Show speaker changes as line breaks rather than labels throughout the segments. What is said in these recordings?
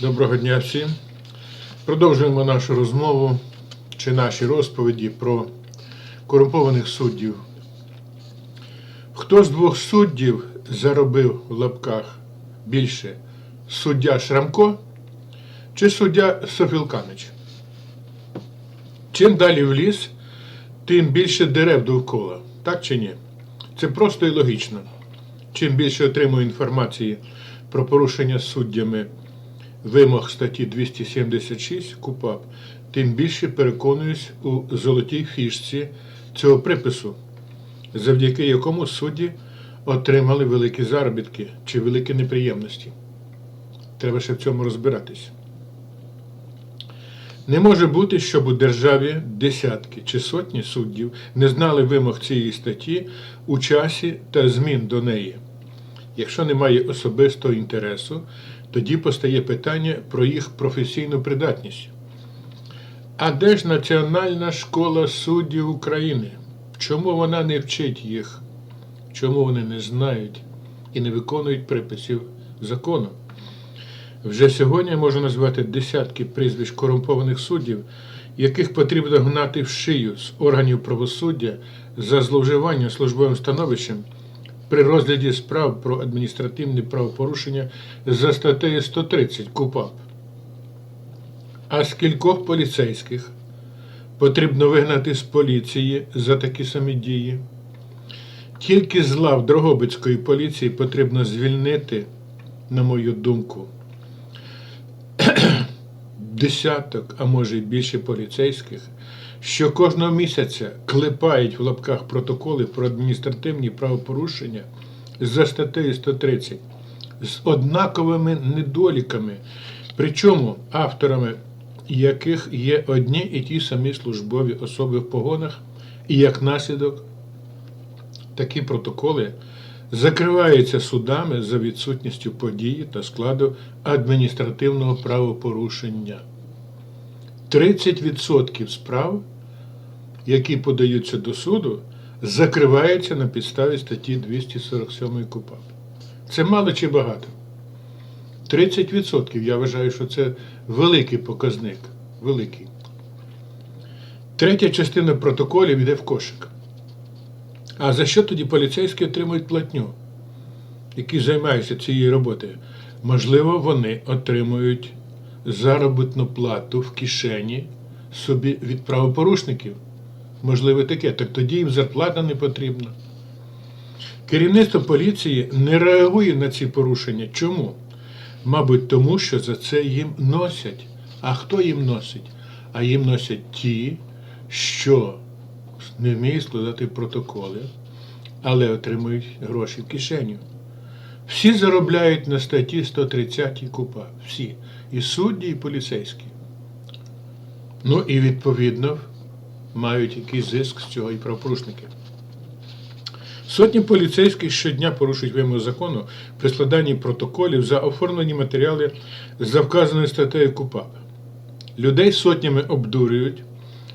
Доброго дня всім. Продовжуємо нашу розмову чи наші розповіді про корумпованих суддів. Хто з двох суддів заробив в лапках більше? Суддя Шрамко чи суддя Софілканич? Чим далі в ліс, тим більше дерев довкола, так чи ні? Це просто і логічно. Чим більше отримую інформації про порушення суддями вимог статті 276 КУПАП, тим більше переконуюсь у золотій фішці цього припису, завдяки якому судді отримали великі заробітки чи великі неприємності. Треба ще в цьому розбиратись. Не може бути, щоб у державі десятки чи сотні суддів не знали вимог цієї статті у часі та змін до неї. Якщо немає особистого інтересу, тоді постає питання про їх професійну придатність. А де ж Національна школа суддів України? Чому вона не вчить їх? Чому вони не знають і не виконують приписів закону? Вже сьогодні можу назвати десятки прізвищ корумпованих суддів, яких потрібно гнати в шию з органів правосуддя за зловживання службовим становищем при розгляді справ про адміністративне правопорушення за статтею 130 КУПАП. А скількох поліцейських потрібно вигнати з поліції за такі самі дії? Тільки з лав Дрогобицької поліції потрібно звільнити, на мою думку, десяток, а може й більше поліцейських, що кожного місяця клепають в лапках протоколи про адміністративні правопорушення за статтею 130 з однаковими недоліками, причому авторами яких є одні і ті самі службові особи в погонах, і як наслідок такі протоколи закриваються судами за відсутністю події та складу адміністративного правопорушення. 30% справ, які подаються до суду, закриваються на підставі статті 247 КУПАП. Це мало чи багато? 30% я вважаю, що це великий показник. Великий. Третя частина протоколів йде в кошик. А за що тоді поліцейські отримують платню, які займаються цією роботою? Можливо, вони отримують заробітну плату в кишені собі від правопорушників. Можливо, таке. Так тоді їм зарплата не потрібна. Керівництво поліції не реагує на ці порушення. Чому? Мабуть, тому що за це їм носять. А хто їм носить? А їм носять ті, що не вміють складати протоколи, але отримують гроші в кишеню. Всі заробляють на статті 130 КУПА. Всі. І судді, і поліцейські. Ну і відповідно мають якийсь зиск з цього і правопорушники. Сотні поліцейських щодня порушують вимоги закону при складанні протоколів за оформлені матеріали за вказаною статтею КУПАП. Людей сотнями обдурюють,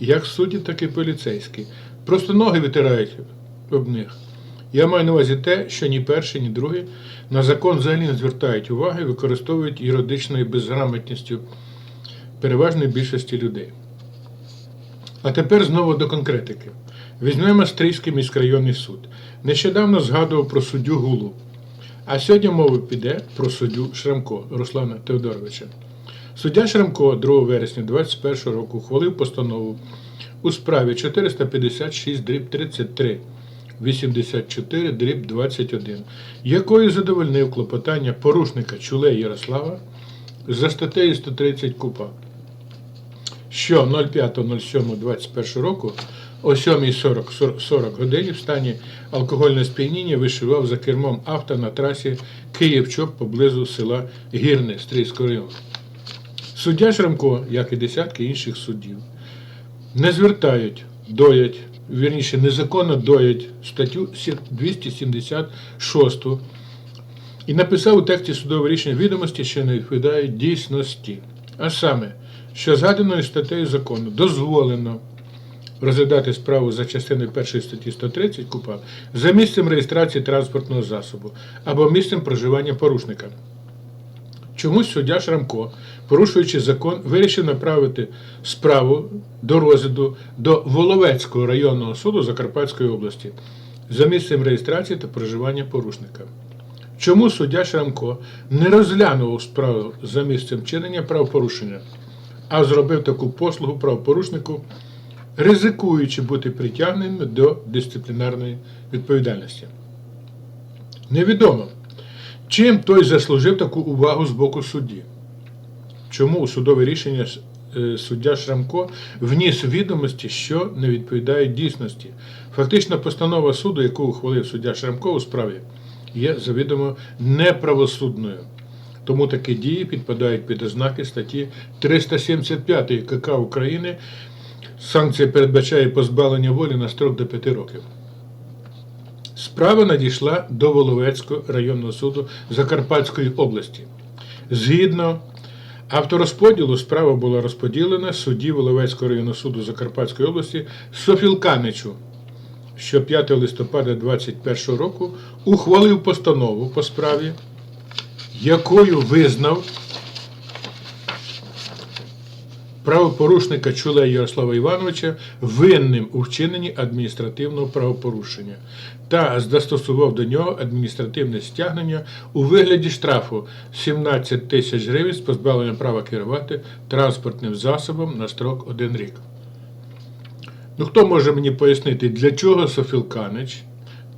як судді, так і поліцейські. Просто ноги витирають об них. Я маю на увазі те, що ні перший, ні другий на закон взагалі не звертають уваги, використовують юридичною безграмотністю переважної більшості людей. А тепер знову до конкретики. Візьмемо Стрийський міськрайонний суд. Нещодавно згадував про суддю Гулу. А сьогодні мова піде про суддю Шрамко Руслана Теодоровича. Суддя Шрамко 2 вересня 2021 року ухвалив постанову у справі 456 33 84 дріб 21, якою задовольнив клопотання порушника Чулея Ярослава? За статтею 130 КУПА. Що 05.07.21 року о 7.40 40 годині в стані алкогольного сп'яніння вишивав за кермом авто на трасі Київ-Чоп поблизу села Гірне Стрийського району. Суддя Шрамко, як і десятки інших суддів, не звертають, доять, вірніше, незаконно доять статтю 276 і написав у тексті судового рішення відомості, що не відповідають дійсності. А саме, що згаданою статтею закону дозволено розглядати справу за частиною 1 статті 130 КУПАП за місцем реєстрації транспортного засобу або місцем проживання порушника. Чомусь суддя Шрамко, порушуючи закон, вирішив направити справу до розгляду до Воловецького районного суду Закарпатської області за місцем реєстрації та проживання порушника. Чому суддя Шрамко не розглянув справу за місцем чинення правопорушення, а зробив таку послугу правопорушнику, ризикуючи бути притягненим до дисциплінарної відповідальності? Невідомо, чим той заслужив таку увагу з боку судді. Чому у судове рішення е, суддя Шрамко вніс відомості, що не відповідають дійсності. Фактично, постанова суду, яку ухвалив суддя Шрамко у справі, є завідомо неправосудною. Тому такі дії підпадають під ознаки статті 375 КК України. Санкція передбачає позбавлення волі на строк до 5 років. Справа надійшла до Воловецького районного суду Закарпатської області. Згідно авторозподілу, справа була розподілена судді Воловецького районного суду Закарпатської області Софілканичу, що 5 листопада 2021 року ухвалив постанову по справі, якою визнав правопорушника Чулея Ярослава Івановича винним у вчиненні адміністративного правопорушення та застосував до нього адміністративне стягнення у вигляді штрафу 17 тисяч гривень з позбавленням права керувати транспортним засобом на строк 1 рік. Ну, хто може мені пояснити, для чого Софілканич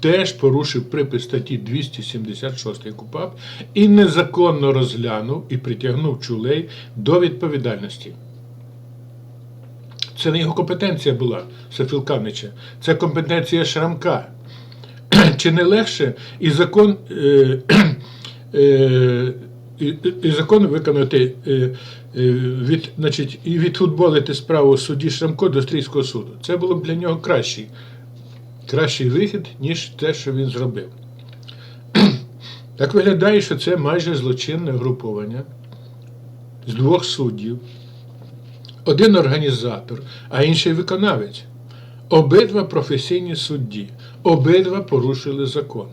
теж порушив припис статті 276 КУПАП і незаконно розглянув і притягнув чулей до відповідальності? Це не його компетенція була Софілканича, це компетенція Шрамка. Чи не легше і закон, е, е, і, закон виконати е, е, від, значить, і відфутболити справу судді Шрамко до Стрійського суду? Це було б для нього кращий, кращий вихід, ніж те, що він зробив. Так виглядає, що це майже злочинне груповання з двох суддів. Один організатор, а інший виконавець. Обидва професійні судді, обидва порушили закон.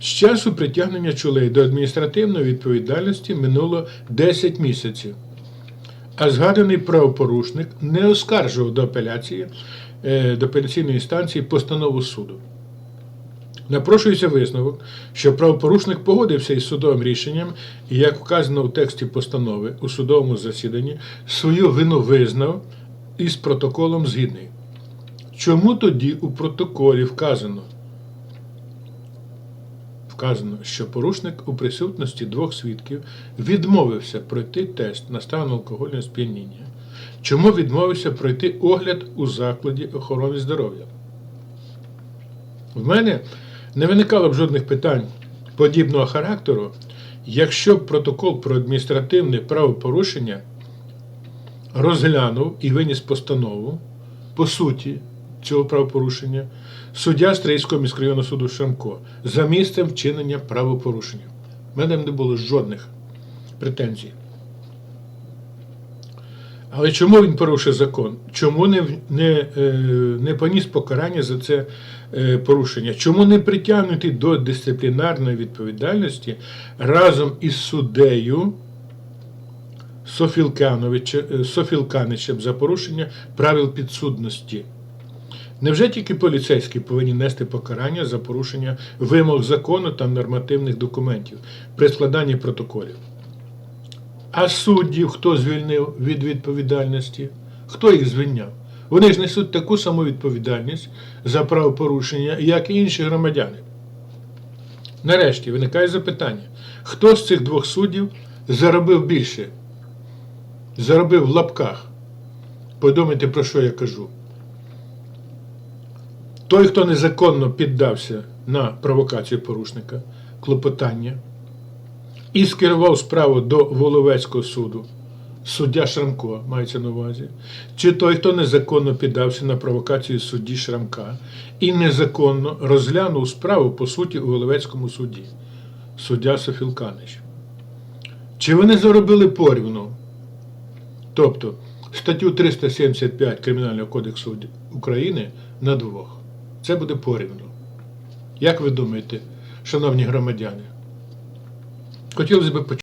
З часу притягнення чолей до адміністративної відповідальності минуло 10 місяців, а згаданий правопорушник не оскаржував до апеляції е, до апеляційної інстанції постанову суду. Напрошується висновок, що правопорушник погодився із судовим рішенням і, як вказано у тексті постанови у судовому засіданні, свою вину визнав і з протоколом згідний. Чому тоді у протоколі вказано? Вказано, що порушник у присутності двох свідків відмовився пройти тест на стан алкогольного сп'яніння. Чому відмовився пройти огляд у закладі охорони здоров'я? В мене не виникало б жодних питань подібного характеру, якщо б протокол про адміністративне правопорушення розглянув і виніс постанову по суті цього правопорушення суддя Стрийського міськрайонного суду Шамко за місцем вчинення правопорушення. У мене не було жодних претензій. Але чому він порушив закон? Чому не, не, е, не поніс покарання за це е, порушення? Чому не притягнути до дисциплінарної відповідальності разом із суддею е, Софілканичем за порушення правил підсудності? Невже тільки поліцейські повинні нести покарання за порушення вимог закону та нормативних документів при складанні протоколів? А суддів хто звільнив від відповідальності? Хто їх звільняв? Вони ж несуть таку саму відповідальність за правопорушення, як і інші громадяни. Нарешті виникає запитання: хто з цих двох суддів заробив більше? Заробив в лапках. Подумайте, про що я кажу. Той, хто незаконно піддався на провокацію порушника, клопотання і скерував справу до Воловецького суду, суддя Шрамко мається на увазі, чи той, хто незаконно піддався на провокацію судді Шрамка і незаконно розглянув справу по суті у Воловецькому суді, суддя Софілканич. Чи вони заробили порівну? Тобто статтю 375 Кримінального кодексу України на двох. Це буде порівну. Як ви думаєте, шановні громадяни? Хотілося б почути.